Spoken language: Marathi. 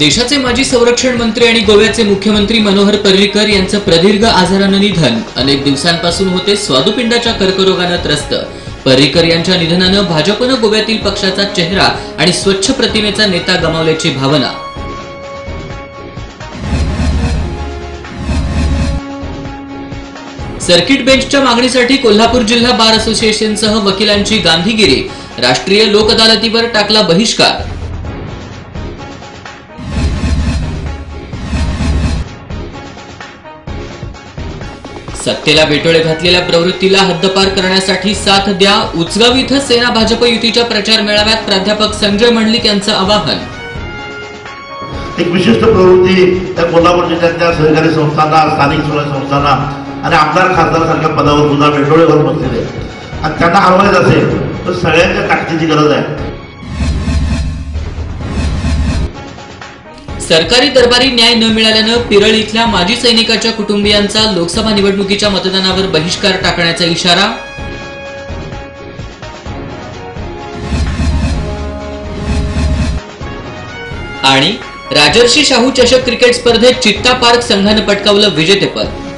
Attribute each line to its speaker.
Speaker 1: देशाचे माजी संरक्षण मंत्री आणि गोव्याचे मुख्यमंत्री मनोहर पर्रीकर यांचं प्रदीर्घ आजारानं निधन. अनेक दिवसांपासून होते स्वादुपिंडाच्या कर्करोगानं त्रस्त. पर्रीकर यांच्या निधनानं भाजपनं गोव्यातील पक्षाचा चेहरा आणि स्वच्छ प्रतिमेचा नेता गमावल्याची भावना. सर्किट बेंचच्या मागणीसाठी कोल्हापूर जिल्हा बार असोसिएशनसह वकिलांची गांधीगिरी. राष्ट्रीय लोक अदालतीवर टाकला बहिष्कार. सत्तेला बेटोळे घातलेल्या प्रवृत्तीला हद्दपार करण्यासाठी साथ द्या. उचगाव इथं सेना भाजप युतीच्या प्रचार मेळाव्यात प्राध्यापक संजय मंडलिक यांचं आवाहन.
Speaker 2: एक विशिष्ट प्रवृत्ती त्या कोल्हापूर जिल्ह्यातल्या सहकारी संस्थांना स्थानिक स्वराज्य संस्थांना आणि आमदार खासदार सारख्या पदावर सुद्धा वेटोळेवर बसलेले आणि त्यांना हरवायचं असेल तर सगळ्यांच्या ताकदीची गरज आहे.
Speaker 1: सरकारी दरबारी न्याय न मिळाल्यानं पिरळ इथल्या माजी सैनिकाच्या कुटुंबियांचा लोकसभा निवडणुकीच्या मतदानावर बहिष्कार टाकण्याचा इशारा. आणि राजर्षी शाहू चषक क्रिकेट स्पर्धेत चित्ता पार्क संघानं पटकावलं विजेतेपद.